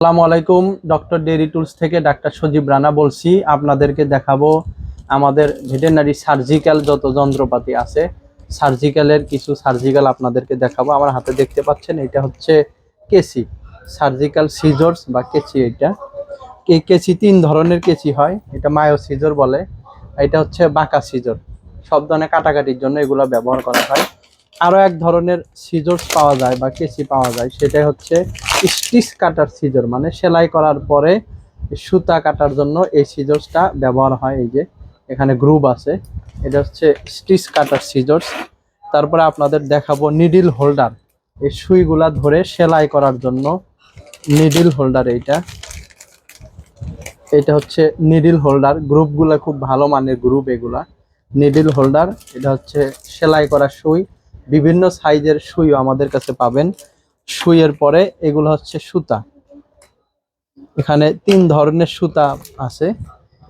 আসসালামু আলাইকুম, doctor dairy tools থেকে ডাক্তার সজীব রানা বলছি। আপনাদেরকে দেখাবো আমাদের ভেটেনারি সার্জিক্যাল যত যন্ত্রপাতি আছে, সার্জিক্যালের কিছু সার্জিক্যাল আপনাদেরকে দেখাবো। আমার হাতে দেখতে পাচ্ছেন, এটা হচ্ছে কেসি, সার্জিক্যাল সিজর্স বা কেচি এটা। কেচি তিন ধরনের কেচি হয়, এটা মায়ো সিজর বলে এটা হচ্ছে বাঁকা সিজর। সব ধরনের কাটাকাটির জন্য এগুলো ব্যবহার করা হয়। আরও এক ধরনের সিজর্স পাওয়া যায় বা কেচি পাওয়া যায় সেটা হচ্ছে স্টিচ কাটার সিজর মানে সেলাই করার পরে সুতা কাটার জন্য এই সিজর্সটা ব্যবহার হয়, এই যে এখানে গ্রুপ আছে, এটা হচ্ছে স্টিচ কাটার সিজর্স তারপরে আপনাদের দেখাবো নিডিল হোল্ডার এই সুইগুলা ধরে সেলাই করার জন্য নিডিল হোল্ডার এইটা। এটা হচ্ছে নিডিল হোল্ডার গ্রুপগুলা খুব ভালো মানের গ্রুপ এগুলা। নিডিল হোল্ডার এটা হচ্ছে সেলাই করা সুই। বিভিন্ন সাইজের সুইও আমাদের কাছে পাবেন। সুইয়ের পরে এগুলো হচ্ছে সুতা। এখানে তিন ধরনের সুতা আছে।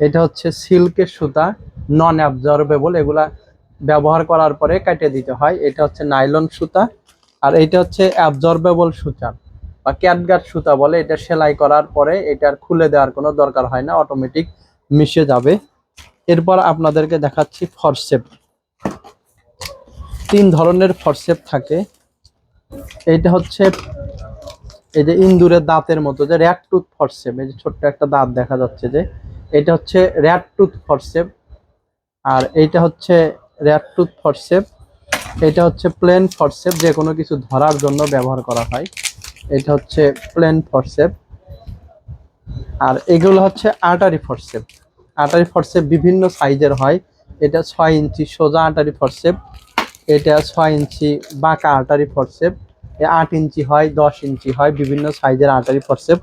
এটা হচ্ছে সিল্কের সুতা নন অ্যাবজর্বেবল এগুলা ব্যবহার করার পরে কেটে দিতে হয়। এটা হচ্ছে নাইলন সুতা আর এটা হচ্ছে অ্যাবজর্বেবল সুতা বা ক্যাটগার্ড সুতা বলে। এটা সেলাই করার পরে এটার খুলে দেওয়ার কোনো দরকার হয় না অটোমেটিক মিশে যাবে। এরপর আপনাদেরকে দেখাচ্ছি ফরসেপ তিন ধরনের ফরসেপ থাকে। এইটা হচ্ছে এই যে ইন্দুরের দাঁতের মতো, যে র্যাট টুথ ফরসেপ এই যে ছোট্ট একটা দাঁত দেখা যাচ্ছে যে। এটা হচ্ছে র্যাট টুথ ফরসেপ আর এইটা হচ্ছে র্যাট টুথ ফরসেপ এটা হচ্ছে প্লেন ফরসেপ যে কোনো কিছু ধরার জন্য ব্যবহার করা হয়। এটা হচ্ছে প্লেন ফরসেপ আর এগুলো হচ্ছে আটারি ফরসেপ আটারি ফরসেপ বিভিন্ন সাইজের হয়। এটা ছয় ইঞ্চি সোজা আটারি ফরসেপ এটা ছয় ইঞ্চি বাঁকা আটারি ফরসেপ আট ইঞ্চি হয়, দশ ইঞ্চি হয়, বিভিন্ন সাইজের আটারি ফরসেপ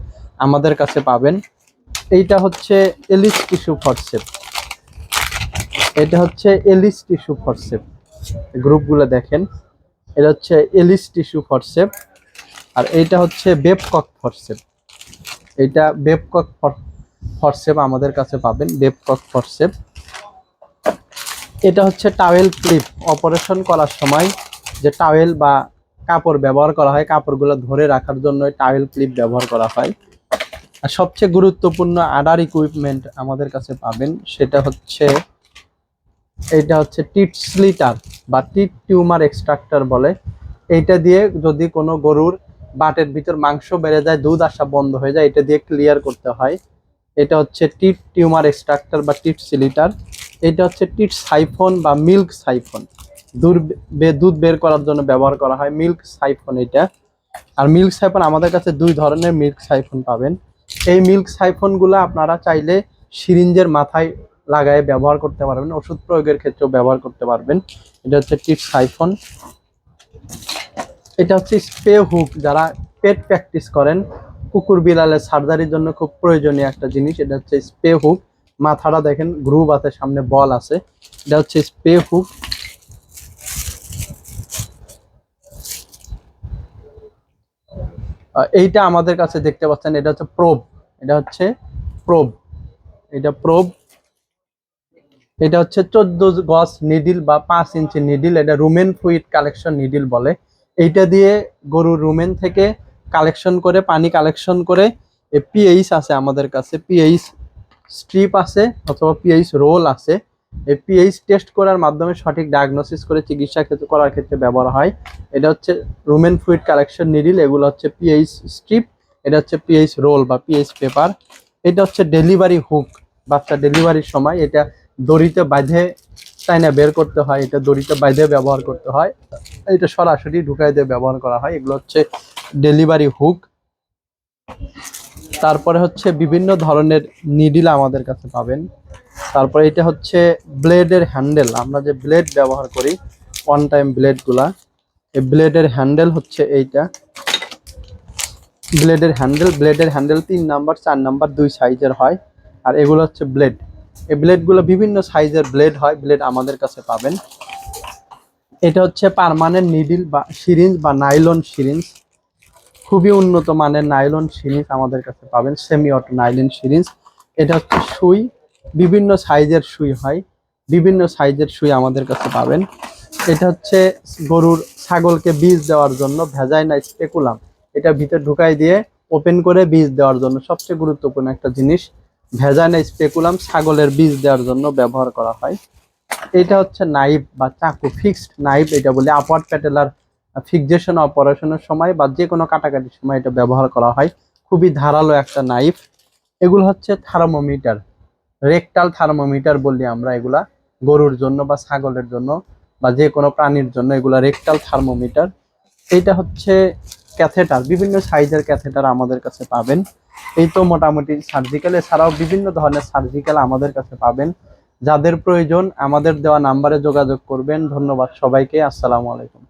আমাদের কাছে পাবেন। এইটা হচ্ছে এলিস টিস্যু ফরসেপ এটা হচ্ছে এলিস টিস্যু ফরসেপ গ্রুপগুলো দেখেন। এটা হচ্ছে এলিস টিস্যু ফরসেপ আর এইটা হচ্ছে বেবকক ফরসেপ এইটা বেবকক ফরসেপ আমাদের কাছে পাবেন বেবকক ফরসেপ এটা হচ্ছে টাওয়েল ক্লিপ অপারেশন করার সময় যে টাওয়েল বা কাপড় ব্যবহার করা হয়, কাপড়গুলো ধরে রাখার জন্য টাওয়েল ক্লিপ ব্যবহার করা হয়। আর সবচেয়ে গুরুত্বপূর্ণ আডার ইকুইপমেন্ট আমাদের কাছে পাবেন, সেটা হচ্ছে এটা হচ্ছে টিট স্লিটার বা টিট টিউমার এক্সট্রাক্টর বলে। এইটা দিয়ে যদি কোনো গরুর বাটের ভিতর মাংস বেড়ে যায়, দুধ আসা বন্ধ হয়ে যায়, এটা দিয়ে ক্লিয়ার করতে হয়। এটা হচ্ছে টিট টিউমার এক্সট্রাক্টর বা টিট সিলিটার। এটা হচ্ছে টিট সাইফন বা মিল্ক সাইফন। দুধ দুধ বের করার জন্য ব্যবহার করা হয় মিল্ক সাইফন এটা। আর মিল্ক সাইফন আমাদের কাছে দুই ধরনের মিল্ক সাইফন পাবেন। এই মিল্ক সাইফনগুলো আপনারা চাইলে সিরিঞ্জের মাথায় লাগায় ব্যবহার করতে পারবেন, ওষুধ প্রয়োগের ক্ষেত্রেও ব্যবহার করতে পারবেন। এটা হচ্ছে টিট সাইফন। এটা হচ্ছে স্পে হুক, যারা পেট প্র্যাকটিস করেন। কুকুর বিড়ালের সার্জারির জন্য খুব প্রয়োজনীয় একটা জিনিস, এটা হচ্ছে স্পে হুক। মাথাটা দেখেন গ্রুপ আছে, সামনে বল আছে। এটা হচ্ছে স্পে হুক এইটা আমাদের কাছে দেখতে পাচ্ছেন, এটা হচ্ছে প্রোব এটা হচ্ছে প্রোব এটা প্রোব এটা হচ্ছে চোদ্দ গজ নিডিল বা পাঁচ ইঞ্চি নিডিল এটা রুমেন ফ্লুইড কালেকশন নিডিল বলে। এইটা দিয়ে গরুর রুমেন থেকে কালেকশন করে, পানি কালেকশন করে পিএইচ আছে আমাদের কাছে পিএইচ স্ট্রিপ আছে অথবা পিএইচ রোল আছে। এই পিএইচ টেস্ট করার মাধ্যমে সঠিক ডায়াগনোসিস করে চিকিৎসা ক্ষেত্রে করার ক্ষেত্রে ব্যবহার হয়। এটা হচ্ছে রুমেন ফ্লুইড কালেকশন নিডিল এগুলো হচ্ছে পিএইচ স্ট্রিপ এটা হচ্ছে পিএইচ রোল বা পিএইচ পেপার এটা হচ্ছে ডেলিভারি হুক বাচ্চা ডেলিভারির সময় এটা দড়িতে বাঁধে চাইনা বের করতে হয়, এটা দড়িতে বাঁধে ব্যবহার করতে হয়। এটা সরাসরি ঢুকাই দিয়ে ব্যবহার করা হয়। এগুলো হচ্ছে ডেলিভারি হুক তারপরে হচ্ছে বিভিন্ন ধরনের নিডিল আমাদের কাছে পাবেন। তারপরে এটা হচ্ছে ব্লেডের হ্যান্ডেল আমরা যে ব্লেড ব্যবহার করি ওয়ান টাইম ব্লেডগুলা এই ব্লেডের হ্যান্ডেল হচ্ছে এইটা। ব্লেডের হ্যান্ডেল ব্লেডের হ্যান্ডেল তিন নাম্বার, চার নাম্বার, দুই সাইজের হয়, আর এগুলো হচ্ছে ব্লেড এই ব্লেডগুলো বিভিন্ন সাইজের ব্লেড হয় ব্লেড আমাদের কাছে পাবেন। এটা হচ্ছে পার্মানেন্ট নিডিল বা সিরিঞ্জ বা নাইলন সিরিঞ্জ খুবই উন্নত মানের নাইলন সিরিঞ্জ আমাদের কাছে পাবেন সেমি অটো নাইলন সিরিঞ্জ। এটা হচ্ছে সুই, বিভিন্ন সাইজের সুই হয়, বিভিন্ন সাইজের সুই আমাদের কাছে পাবেন। এটা হচ্ছে গরুর ছাগলকে বীজ দেওয়ার জন্য ভেজাইনা স্পেকুলাম। এটা ভিতরে ঢুকাই দিয়ে ওপেন করে বীজ দেওয়ার জন্য সবচেয়ে গুরুত্বপূর্ণ একটা জিনিস ভেজাইনা স্পেকুলাম ছাগলের বীজ দেওয়ার জন্য ব্যবহার করা হয়। এটা হচ্ছে নাইফ বা চাকু ফিক্সড নাইফ, এটা বলে আপার প্যাটেলার ফিক্সেশন অপারেশনের সময় বা যে কোনো কাটাকাটির সময় এটা ব্যবহার করা হয়। খুবই ধারালো একটা নাইফ এগুলো হচ্ছে থার্মোমিটার রেকটাল থার্মোমিটার বলি আমরা এগুলা। গরুর জন্য বা ছাগলের জন্য বা যে কোনো প্রাণীর জন্য এগুলা রেকটাল থার্মোমিটার এটা হচ্ছে ক্যাথেটার বিভিন্ন সাইজের ক্যাথেটার আমাদের কাছে পাবেন। এই তো মোটামুটি সার্জিক্যাল এছাড়াও বিভিন্ন ধরনের সার্জিক্যাল আমাদের কাছে পাবেন। যাদের প্রয়োজন আমাদের দেওয়া নাম্বারে যোগাযোগ করবেন। ধন্যবাদ সবাইকে, আসসালামু আলাইকুম।